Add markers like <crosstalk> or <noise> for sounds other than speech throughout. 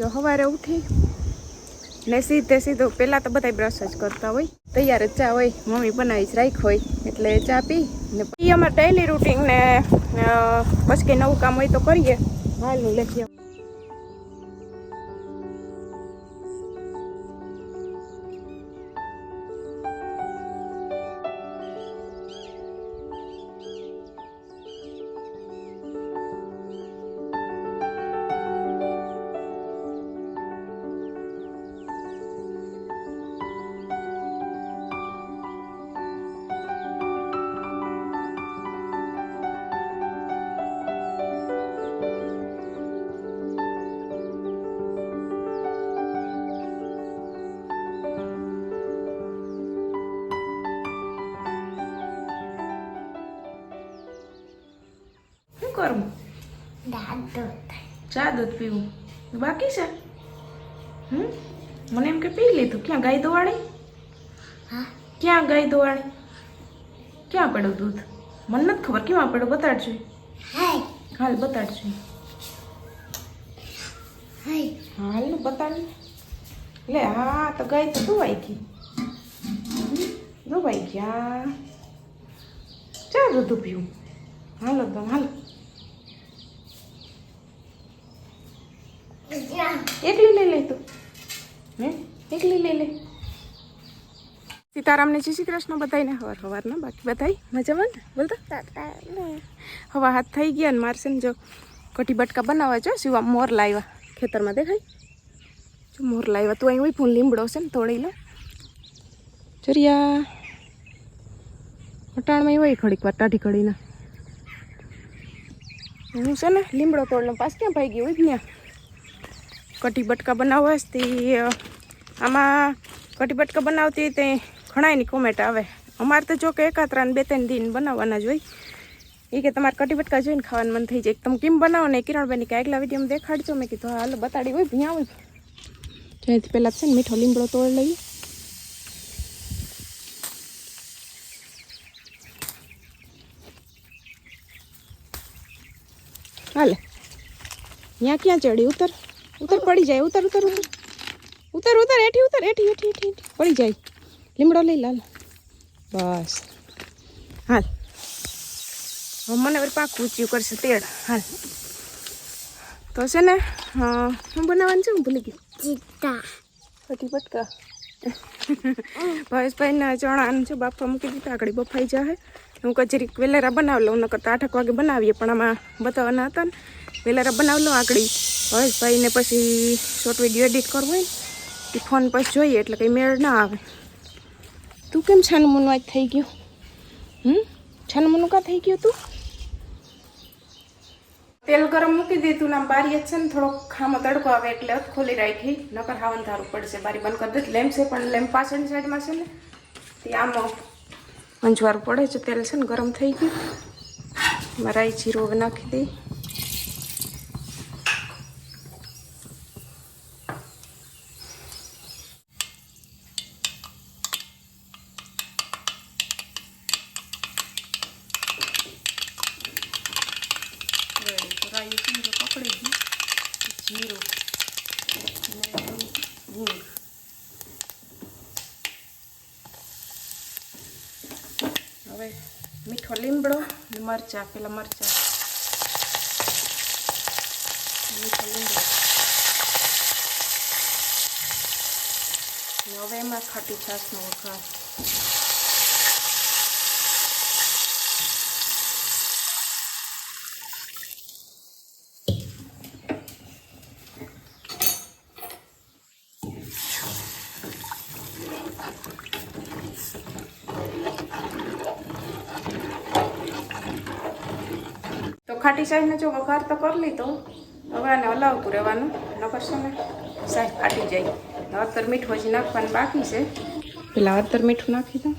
જો સવારે ઉઠી ને સીધે સીધું પહેલાં તો બધા બ્રશ જ કરતા હોય. તૈયાર જ ચા હોય, મમ્મી બનાવી જ રાખ હોય, એટલે ચા પી ને પછી અમારે ડેઈલી રૂટીન ને પછી નવું કામ હોય તો કરીએ. હાલ લખીએ ચા દૂધ પીવું. બાકી છે? હમ? મને એમ કે પી લીધું ક્યાં ગાય દોવાળી હા. ક્યાં ગાય દોવાળી ક્યાં પડ્યું દૂધ? મને નથી ખબર કેમાં પડ્યું. બતાડજો. હાલ બતાડજો. હાય. હાલ ને બતાડ લે હા તો ગાય તો દુવાઈ ગઈ. દુવાઈ ગયા. ચા દૂધ પીવું. હાલો તો હાલો એકલી લઈ લે તું હે એકલી લઈ લે. સીતારામને જય શ્રી કૃષ્ણ બધાને હવાર હવારના બાકી બધાય મજામાં ને? બોલતા હવા હાથ થઈ ગયા ને મારશે ને જો કટી બટકા બનાવવા જો શિવા મોર લાવ્યા ખેતરમાં દેખાય? જો મોર લાવ્યા તું અહીં હોય ફૂલ લીમડો છે ને તોડી લો. ચરિયા. અટાણમાં હોય ઘડીક વાર ટાઢી ઘડીના. હું છે ને લીમડો તોડનો પાસ ક્યાં ભાઈ ગયો હોય ત્યાં? કટી બટકા બનાવવા તે આમાં કટી બટકા બનાવતી તે ઘણાયની કોમેન્ટ આવે. અમારે તો જો કે એકાત્રા બે ત્રણ દિન બનાવવાના જ હોય. એ કે તમારે કટી બટકા જોઈને ખાવાનું મન થઈ જાય. તમે કેમ બનાવો ને? કિરણભાઈની કે આગલા વિડીયોમાં દેખાડજો. મેં કીધું હાલ, બતાડી હોય ભીયા હોય જ્યાંથી પહેલાં છે ને મીઠો લીમડો તોડ લઈએ. હાલે. ત્યાં ક્યાં ચડી? ઉતર. ઉતર પડી જાય. ઉતર ઉતર ઉતર. ઉતર ઉતર એઠી ઉતર એઠી એઠી એઠી એઠી પડી જાય. લીમડો લઈ લાલ. બસ. હાલ. હવે મને વળી પાકું ઊંચ્યું કરશે તેડ. હાલ. તો છે ને હું બનાવવાનું છે હું ભૂલી ગઈ. ચિત્તા. કટી પટકા ભાવેશભાઈના ચણા છે બાપા મૂકી દીધા. આગળ બફાઈ જાય હું કચેરી વેલેરા બનાવી લઉં નકર તો આઠક વાગે બનાવીએ પણ આમાં બતાવવાના હતા ને. વેલેરા બનાવી લઉં આગળ. ભાવેશભાઈને પછી શોર્ટ વીડિયો એડિટ કરવું હોય ને. એ ફોન પછી જોઈએ એટલે કંઈ મેળ ના આવે. તું કેમ છાનું આજ થઈ ગયું? હમ? છાનું મુનું કા થઈ ગયું તું? તેલ ગરમ મૂકી દીધું આમ બારી છે ને, થોડોક ખામો તડકો આવે એટલે ખોલી રાખી, નકર હાવન ધારું પડશે. બારી બંધ કરી દે લેમ્પ છે, પણ લેમ્પ પાછળની સાઈડમાં છે ને, તે આમ અંજવારું પડે છે, તેલ છે ને, ગરમ થઈ ગયું. મારા જીરો નાખી દઈ ને જો પકડી ગયું જીરું અને હિંગ હવે મીઠો લીમડો ને મરચા, પેલા મરચા. મીઠો લીમડો. હવે એમાં ખાટી છાશનો વઘાર. ખાટી સાઈઝનો જો વઘાર તો કરી લીધો. હવે આને હલાવતું રહેવાનું. નકર છે ને સાહેબ ફાટી જાય. હળદર મીઠું હજી નાખવાનું બાકી છે. પેલા હળદર મીઠું નાખી દઉં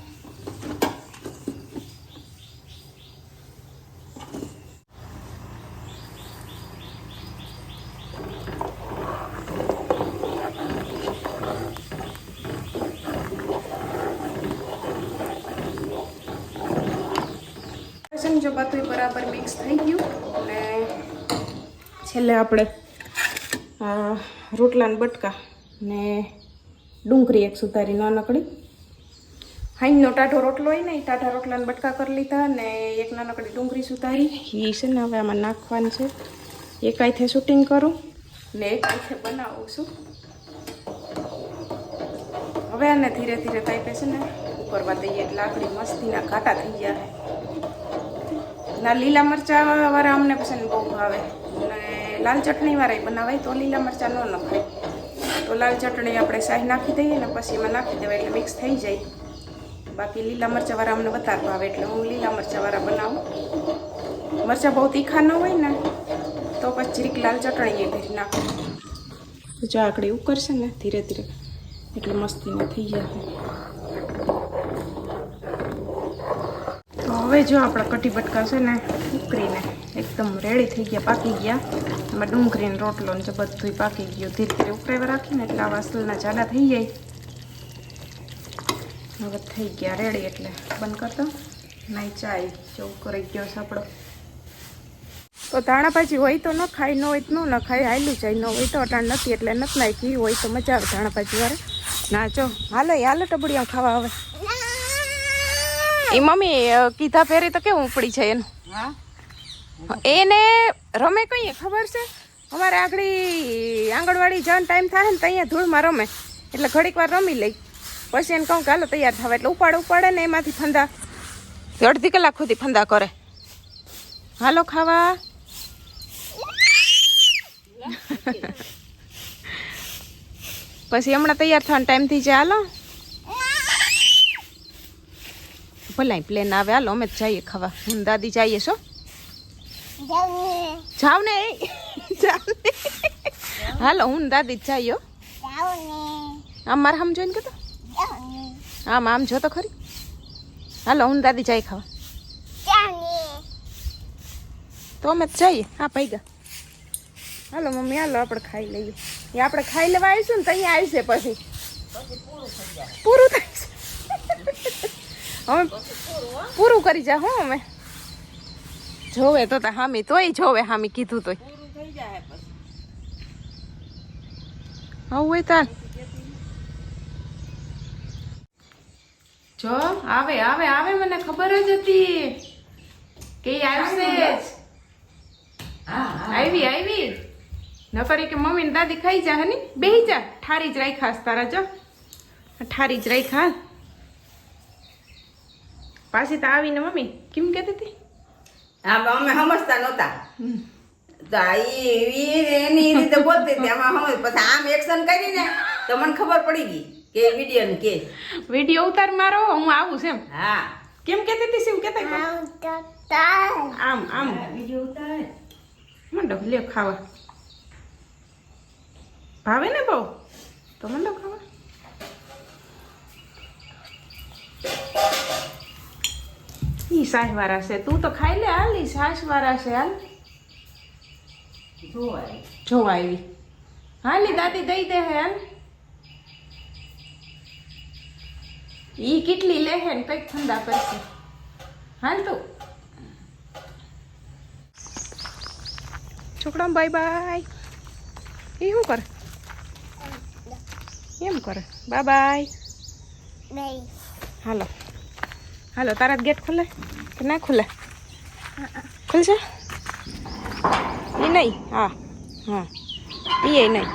છે બધું બરાબર મિક્સ થઈ ગયું અને છેલ્લે આપણે રોટલાના બટકા ને ડુંગળી એક સુધારી નાનકડી હાઈનો ટાઢો રોટલો હોય ને એ ટાઢા રોટલાને બટકા કરી લીધા ને એક નાનકડી ડુંગળી સુધારી. એ છે ને હવે આમાં નાખવાની છે. એક આઈથે શૂટિંગ કરું ને એક આઈથે બનાવું છું. હવે આને ધીરે ધીરે તાઈપે છે ને ઉપરવા દઈએ એટલે લાકડી મસ્તીના ઘાટા થઈ ગયા ના, લીલા મરચાંવાળા અમને પસંદ બહુ ભાવે. અને લાલ ચટણી વાળા બનાવાય તો લીલા મરચાં ન નખાય. તો લાલ ચટણી આપણે શાહી નાખી દઈએ ને પછી એમાં નાખી દેવાય એટલે મિક્સ થઈ જાય. બાકી લીલા મરચા વાળા અમને વધારે ભાવે, એટલે હું લીલા મરચાંવાળા બનાવું. મરચાં બહુ તીખા ન હોય ને, તો પછી જીરીક લાલ ચટણી એ ભરી નાખું. જો આકડી ઉકરશે ને, ધીરે ધીરે, એટલે મસ્તીમાં થઈ જશે તો હવે જો આપણા કઢી બટકા છે ને ઉકરીને એકદમ રેડી થઈ ગયા, પાકી ગયા. એમાં ડુંગળીને રોટલો ને બધું પાકી ગયું. ધીરે ધીરે ઉકળાવા રાખીને એટલે આવા અસલના જાડા થઈ જાય. હવે થઈ ગયા રેડી એટલે બંધ કરતો નહીં ચાય, જો કરી ગયો છે આપણો. તો ધાણા ભાજી હોય તો ન ખાય, ન હોય તો ન ખાય. હાલું જાય, ન હોય તો અટાણ નથી એટલે નથી નાખી હોય તો મજા આવે ધાણા ભાજી વાળે ના, જો, હાલો હાલો ટબડિયા ખાવા આવે એ મમ્મી કીધા ફેરી તો કેવું ઉપડી છે એનું? એને રમે કઈ ખબર છે? અમારે આગળ આંગણવાડી જવાનો ટાઈમ થાય ને તો અહીંયા ધૂળમાં રમે. એટલે ઘડીક વાર રમી લઈ. પછી એને કહું કે હાલો તૈયાર થવા. એટલે ઉપાડે ઉપાડે ને એમાંથી ફંદા. અડધી કલાક સુધી ફંદા કરે. હાલો ખાવા. <laughs> પછી હમણાં તૈયાર થવાનો ટાઈમ થઈ જાય. હાલો. ભલે પ્લેન આવે. હાલો, અમે જઈએ ખાવા. હું દાદી જઈએ છો જાવ ને હાલો, હું દાદી જઈએ. આમ મારે આમ જોઈને કહેતો આમ આમ જો તો ખરી. હાલો, હું દાદી જાય ખાવા. તો અમે જઈએ. હા ભાઈ હાલો, મમ્મી, હાલો, આપણે ખાઈ લઈએ. એ આપણે ખાઈ લેવા આવીશું ને તો અહીંયા આવશે પછી. પૂરું છે અમે પૂરું કરી જા, હું અમે જોવે તો હામી, તોય જોવે હામી કીધું તોય. આવું હોય તાર. જો, આવે આવે આવે મને ખબર જ હતી. કે આવશે. જ આવી આવી. નકરી કે મમ્મી ને દાદી ખાઈ જા હની બેહી જા. ઠારી જ રાખ્યા તારા, જો. ઠારી જ રાખ્યા. પાછી તો આવીને મમ્મી કેમ કહેતી હતી? આમ અમે સમજતા નહોતા. તો એની રીતે બોલતી હતી આમાં સમજ પછી આમ એક્શન કરીને તો મને ખબર પડી ગઈ કે વીડિયો ને કે. વીડિયો ઉતાર મારો હું આવું છે એમ. હા. કેમ કહેતી હતી શું કહેતા આમ આમ વીડિયો ઉતાર. મંડો લે ખાવા. ભાવે ને બહુ? તો મંડો ખાવા. ઈ સાસવાળા છે? તું તો ખાઈ લે હાલ ઈ સાસવાળા છે હાલ. જોવાય જોવા આવી. હાલ દાદી દઈ દે હે હાલ. ઈ કેટલી લે હે ને કંઈક ઠંડા પડશે હાલ તું. છોકરા બાય બાય એ શું કરે? એમ કરે? બાય બાય હાલો. હાલો, તારા ગેટ ખુલે કે ના ખુલે? ખુલશે? એ નહીં હા હા. એ નહીં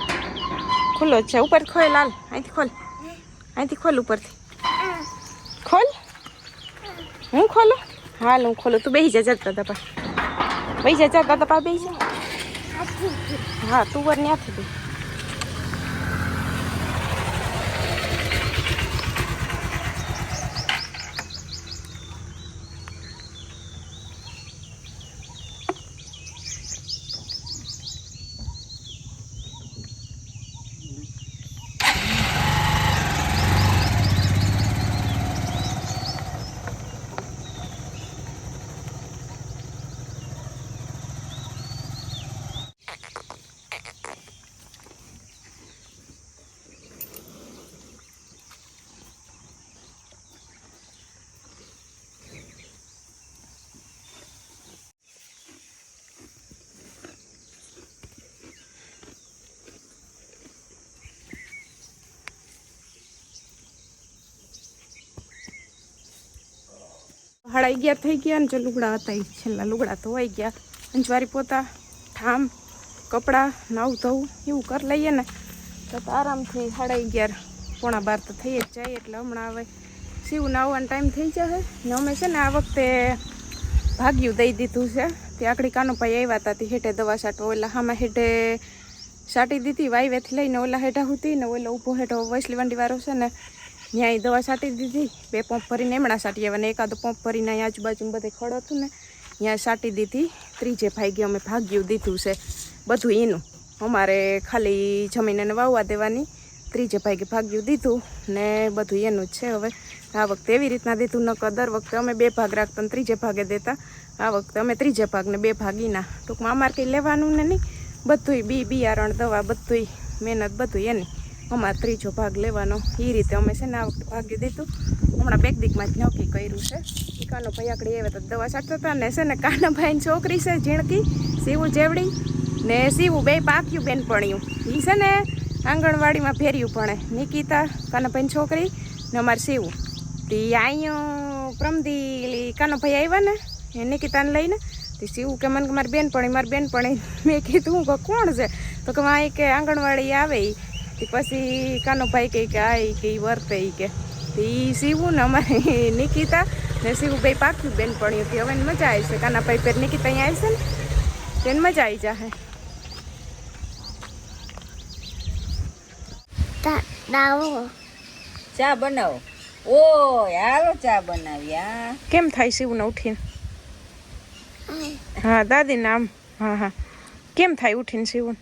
ખુલ્લો છે. ઉપર ખોલ લાલ. અહીંથી ખોલ. અહીંથી ખોલ ઉપરથી. ખોલ? હું ખોલો? હાલ હું ખોલું. તું બેસી જા જતા તપા બેસી જા જતા તપા બેસી જા. હા, તું વર ન્યાથી બે સાડા ગયા થઈ ગયા ને જો લુગડા હતા એ છેલ્લા લુગડા ધોવાઈ ગયા. અંજવારી પોતા ઠામ કપડાં, નાવું ધોવું, એવું કરી લઈએ ને તો આરામથી સાડા અગિયાર પોણા બાર તો થઈ જ જાય એટલે હમણાં હવે સીવું નાવવાનો ટાઈમ થઈ જશે ને અમે છે ને આ વખતે ભાગ્યું દઈ દીધું છે. તે આકડી કાનુભાઈ આવ્યા હતા તે હેઠે દવા છાંટવા. ઓલા હામાં હેઠે છાંટી દીધી વાઈવેથી લઈને ઓલા હેઠા હતી ને ઓલો ઊભો હેઠો વૈસલી વંડી વાળો છે ને ત્યાં દવા છાંટી દીધી. બે પંપ ભરીને એમણા છાંટી આવ્યા ને એકાદો પંપ ભરીને અહીં આજુબાજુ બધે ખડ હતું ને. ત્યાં છાંટી દીધી. ત્રીજે ભાઈ અમે ભાગ્યું દીધું છે. બધું એનું. અમારે ખાલી જમીનને વાવવા દેવાની. ત્રીજે ભાગે ભાગ્યું દીધું ને બધું એનું જ છે હવે. આ વખતે એવી રીતના દીધું નકર દર વખતે અમે બે ભાગ રાખતા ને ત્રીજે ભાગે દેતા. આ વખતે અમે ત્રીજે ભાગને બે ભાગીના. ટૂંકમાં અમારે કંઈ લેવાનું ને નહીં. બધુંય બી બિયારણ દવા, બધુંય મહેનત બધું એની. અમારે ત્રીજો ભાગ લેવાનો. એ રીતે અમે છે ને આ વખતે ભાગ્યું દીધું. હમણાં બેક દીકમાં જ નક્કી કર્યું છે. એ કાનો ભાઈ આગળ એવા તો દવા છાંટતા હતા ને છે ને કાનાભાઈની છોકરી છે, ઝીણકી સીવું જેવડી ને સીવું બે પાક્યું બેનપણ્યું. એ છે ને આંગણવાડીમાં ફેર્યું ભણે. નિકિતા કાનાભાઈની છોકરી ને અમારે સીવું તે અહીંયા પ્રમદી કાનાભાઈ આવ્યા ને, એ નિકિતાને લઈને. તે સીવું કે મને કે મારી બેનપણી મારી બેનપણી. મેં કીધું કહું, કોણ છે? તો કે આ કે આંગણવાડી આવે તે પછી કાનોભાઈ કહે કે આ કે એ વર્તે એ કે તે ઈ સીવું ને અમારે નિકિતા ને સીવું બે પાક્યું બેનપણીઓ કે હવે મજા આવી છે કાનાભાઈ પેર નિકિતા અહીંયા આવી છે ને તેને મજા આવી જાહે તા દાવો ચા બનાવો? ઓ હાલો ચા બનાવ્યા કેમ થાય સીવું ઉઠીને? હા. દાદી નામ હા હા. કેમ થાય ઉઠીને સીવું?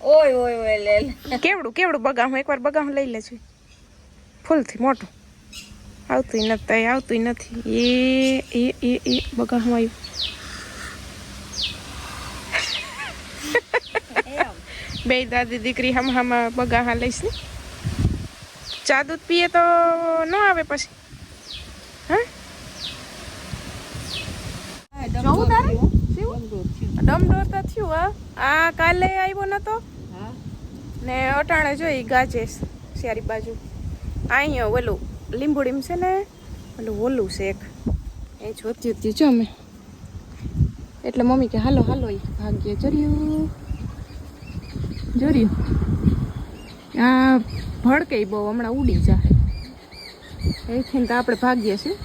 ઓય ઓય ઓય લે લે. કેવડું કેવડું બગાહું એકવાર બગાહું લઈ લેજો. ફૂલથી મોટું. આવતું નથી આવતું નથી. એ એ એ એ બગાહું આવ્યું. બે દાદી દીકરી હમ હમ બગાહા લઈશ ને. ચા દૂધ પીએ તો ન આવે પછી? હા? જવું તારે? ડમડોર તો થયું હા. આ કાલે આવ્યો નતો? હા. ને અટાણે જોઈ ગાજેશ સારી બાજુ. અહીંયા ઓલું લીંબુડીમ છે ને ઓલું ઓલું છે એક. એ જોતી હતી જો અમે. એટલે મમ્મી કે હાલો હાલો એ ભાગ્ય જર્યું જર્યું આ ભડકે બહુ હમણાં ઉડી જાય. એથી તો આપણે ભાગીએ છીએ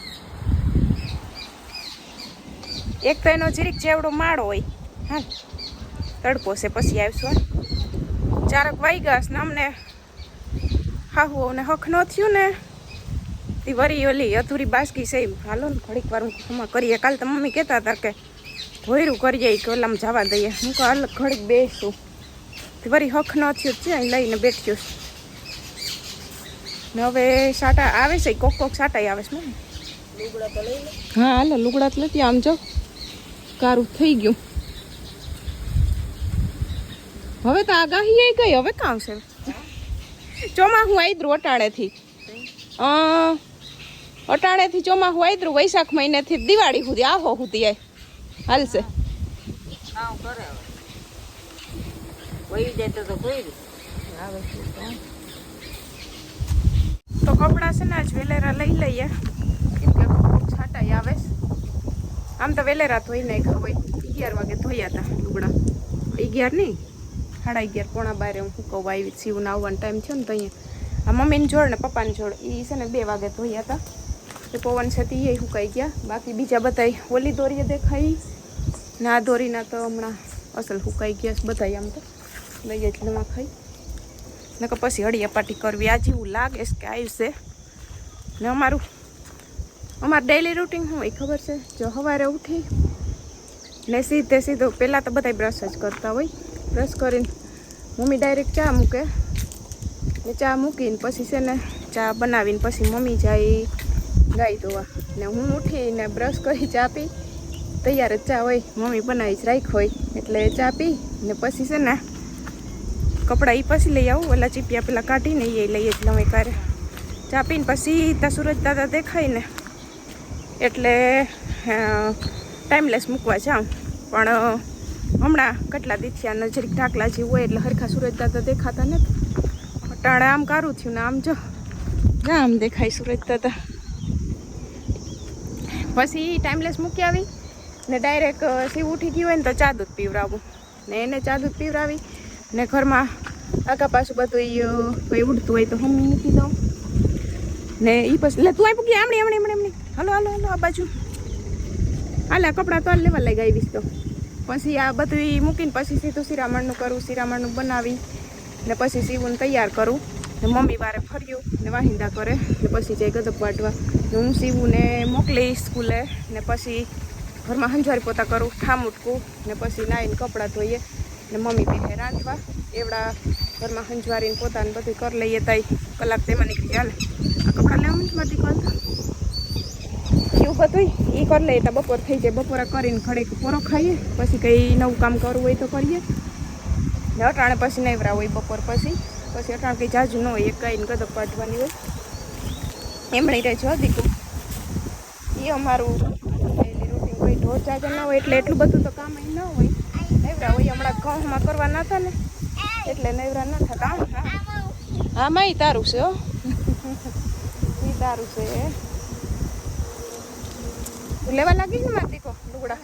એક તો એનો જીરીક જેવડો માળો હોય. હા તડકો છે પછી આવીશું હા. ચારક વાગ્યા ને અમને હાહુ ને હક ન થયું ને. તે વરી ઓલી અધૂરી બાસકી છે હાલો ને ઘડીક વાર ખમા કરીએ. કાલ તો મમ્મી કહેતા હતા કે ધોયરું કરીએ કે ઓલામાં જવા દઈએ. હું કહું ઘડીક બેસું. તે વરી હક ન થયું છે લઈને બેઠ્યું. ને હવે સાટા આવે છે કોક કોક સાટા આવે છે હા હાલો લુગડા તો લેતી આમ જો. કારું થઈ ગયું. હવે તો આગાહી એ ગઈ હવે કામ છે. ચોમાહું આયદ્રું અટાણેથી. અ અટાણેથી ચોમાહું આયદ્રું વૈશાખ મહિનેથી દિવાળી સુધી આહો સુધી આય. હાલશે કામ કરે હવે. વહી જાય તો તો કોઈ છે તો. તો કપડાં છે ને આજ વેલેરા લઈ લઈએ. કેમ કે છાંટાઈ આવે છે. આમ તો વેલેરા ધોઈ નાખ્યા હોય અગિયાર વાગે ધોયા હતા લુગડા. અગિયાર નહીં? સાડા અગિયાર પોણા બારે હું સુકવવા આવી સીવું આવવાનો ટાઈમ થયો ને તો અહીંયા. આ મમ્મીને જોડ ને પપ્પાને જોડ. એ છે ને બે વાગે ધોયા હતા એ પવન છે તે એ સુકાઈ ગયા. બાકી બીજા બધાય ઓલી દોરીએ દેખાઈ. ના દોરીના તો હમણાં અસલ સુકાઈ ગયા છે બધાય આમ તો. લઈએ જ નવા ખાઈ. નકર પછી હળિયા પાટી કરવી. આ જેવું લાગે કે આવ્યું છે. ને અમારું અમારું ડેઈલી રૂટીન શું એ ખબર છે? જો સવારે ઉઠી ને સીધે સીધું પહેલાં તો બધા બ્રશ જ કરતા હોય. બ્રશ કરીને મમ્મી ડાયરેક્ટ ચા મૂકે. ને ચા મૂકીને પછી છે ને ચા બનાવીને પછી મમ્મી જાય ગાય ધોવા. ને હું ઉઠીને બ્રશ કરી ચા પી. તૈયાર જ ચા હોય. મમ્મી બનાવી જ રાખ હોય. એટલે ચા પી ને પછી છે ને કપડાં એ પછી લઈ આવું. ઓલા ચીપિયા પેલા કાઢીને એ લઈએ જ લઉં કારે ચા પીને પછી સીધા સુરજ દાદા દેખાય ને એટલે ટાઈમલેસ મૂકવા જાઉં. પણ હમણાં કેટલા દીથિયા નજરીક ઢાકલા જેવું હોય એટલે હરખા સુરજ દાદા દેખાતા નથી. અટાણે આમ કારું થયું ને આમ જો. ના, આમ દેખાય સુરજ દાદા. પછી ટાઈમલેસ મૂકી આવી ને ડાયરેક્ટ સીવ ઉઠી ગયું હોય ને તો ચા દૂધ પીવડાવું. ને એને ચા દૂધ પીવડાવી ને ઘરમાં આગા પાછું બધું કોઈ ઉડતું હોય તો હું મૂકી દઉં. ને એ પછી એટલે તું આવી કે આમણી આમણી એમણે એમણે હાલો હાલો હાલો, આ બાજુ. હાલે, કપડાં તો લેવા લઈ ગઈ તો. પછી આ બધું મૂકીને પછી સીધું શિરામણનું કરું, શિરામણનું બનાવી, ને પછી સીવું તૈયાર કરું. ને મમ્મી વારે ફર્યું, ને વાહિંદા કરે, ને પછી જઈ ગદપ વાટવા ને હું સીવું ને મોકલી સ્કૂલે, ને પછી ઘરમાં હંજવારી પોતા કરું ઠામુટકું ને પછી નાઈને કપડાં ધોઈએ, ને મમ્મી બેહે રાંધવા, એવડા ઘરમાં હંજવારીને પોતાને બધું કરી લઈએ તઈ. કલાક તેમાં નીકળી હાલે. આ કપડાં લેવા માંથી કરતા એવું બધું એ કરી લે, એટલે બપોર થઈ જાય. બપોરા કરીને ઘડીક પોરો ખાઈએ. પછી કંઈ નવું કામ કરવું હોય તો કરીએ. ને અટાણે પછી નવરા હોય બપોર પછી. પછી અટાણે કંઈ જાજુ ન હોય એક ગાઈને ગદક પાટવાની હોય. એમણે રહે છે દીકું એ અમારું ડેલી રૂટીન કોઈ ઢોર જાજર ના હોય, એટલે એટલું બધું તો કામ અહીં ન હોય. નવરા હોય, હમણાં ઘઉંમાં કરવા ના હતા ને. એટલે નવરા ન થતા. હા માં ઈ તારું છે હો. ઈ તારું છે. લેવા લાગી ને મારી દીકો લુગડા?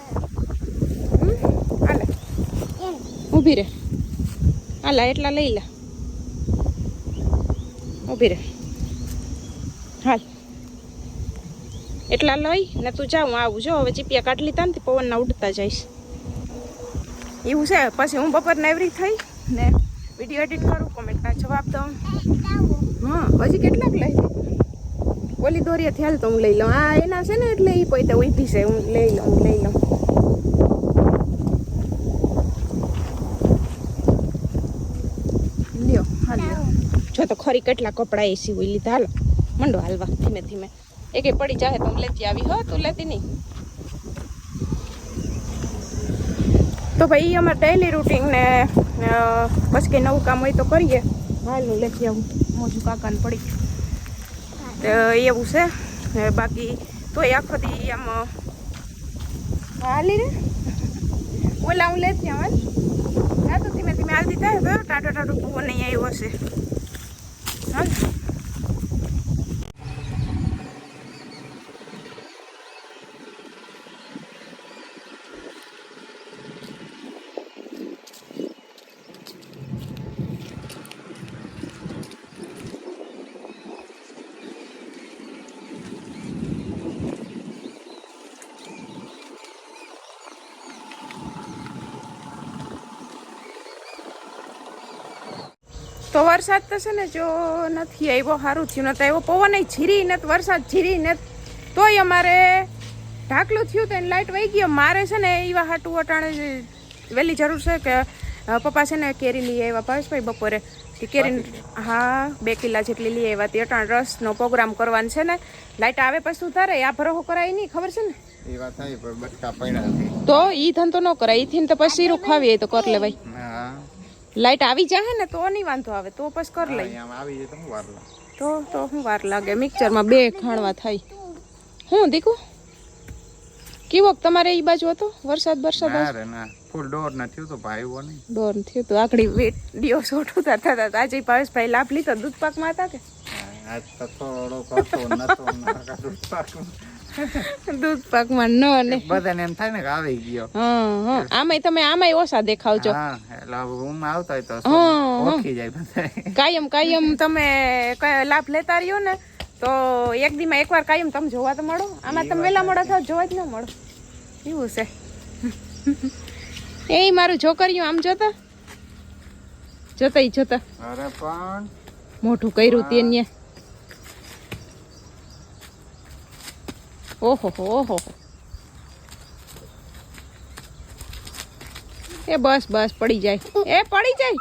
હમ? હાલે ઊભી રે. હાલા એટલા લઈ લે. ઊભી રે. હાલ. એટલા લઈ ને તું જાઉં આવું. જો હવે ચીપિયા કાઢ લીધા ને તે પવનના ઉડતા જઈશ એવું છે? પછી હું બપોર નેવરી થઈ ને વીડિયો એડિટ કરું કોમેન્ટમાં જવાબ દઉં હા હજી કેટલાક લઈ ઓલી દોરીએ થયેલ તો હું લઈ લઉં. આ એના છે ને એટલે એ પોતે ઊભી છે હું લઈ લઉં હું લઈ લઉં. લ્યો જો તો ખરી કેટલા કપડાં એ સીવી લીધા હાલો. મંડો હાલવા ધીમે ધીમે. એકે પડી જાય તો હું લેતી આવી હો તું લેતી નહીં. તો ભાઈ અમારે ડેઈલી રૂટીન ને બસ પછી કંઈ નવું કામ હોય તો કરીએ. હાલનું હું આવું. મોજું કાકાને પડી. તો એવું છે. બાકી બાકી તોય આખો દી આમ હાલી રે ઓલા હું લેતી આવું હા તો ધીમે ધીમે હાલતી થાય ટાટો ટાટો પવન નહીં આવ્યો હશે. હાલ. તો વરસાદ તો છે ને જો નથી આવ્યો સારું થયું. નથી આવ્યો પવન ઝીરી ને વરસાદ ઝીરી ને તોય અમારે ઢાકલું થયું તો એને લાઇટ વહી ગયો મારે છે ને એવા હાટું અટાણે વહેલી જરૂર છે કે પપ્પા છે ને કેરી લઈ આવ્યા ભાવેશભાઈ બપોરે. કેરી હા બે કિલ્લા જેટલી લઈ આવ્યા તે અટાણ રસનો પ્રોગ્રામ કરવાનો છે ને. લાઇટ આવે પછી સુધારે આ ભરોહો કરાય નહીં ખબર છે ને? એ વાત થાય પણ બટકા પડ્યા છે તો ઈ ધંધો ન કરાય. ઈથી તો પછી રૂખાવીએ ખાવી તો કર લેવાય. હા લાઇટ આવી જાય ને તો નહીં વાંધો આવે તો પછી કરી લઈ આવી જાય તો હું વાર લાગે. તો તો હું વાર લાગે. મિક્સરમાં બે ખાણવા થાય. હું દીકુ? કેવો તમારે એ બાજુ હતો? વરસાદ વરસાદ ના રે ના. ફૂલ ડોર ન થયો તો ભાઈ એવો નહીં. ડોર થયું તો આકડી વીડિયો શોટ ઉતારતા હતા. આજે ભાવેશભાઈ લાભ લીધો દૂધ પાકમાં હતા કે? આજ તો થોડો હતો નતો દૂધ પાકમાં. દૂધ પાકમાં ન. ને બધાને એમ થાય ને કે આવી ગયો. હા હા. આમાંય તમે આમાંય ઓછા દેખાવજો. હા એટલે રૂમ આવતા હોય તો. ઓળખી જાય બધા કાયમ કાયમ તમે કયો લાભ લેતા રહ્યો ને તો એક દીમાં એકવાર કાયમ તમે જોવા તો મળો. આમાં તમે વેલા મોડા તો જોવા જ ન મળો. એવું છે. એ મારું છોકરીઓ આમ જોતા? જોતા જોતા. અરે પણ મોઢું કર્યું તેને ઓહો ઓહો એ બસ બસ, પડી જાય. એ પડી જાય.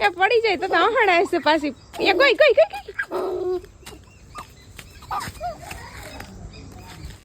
એ પડી જાય તો હણાય છે પાછી. એ ગઈ ગઈ ગઈ ગઈ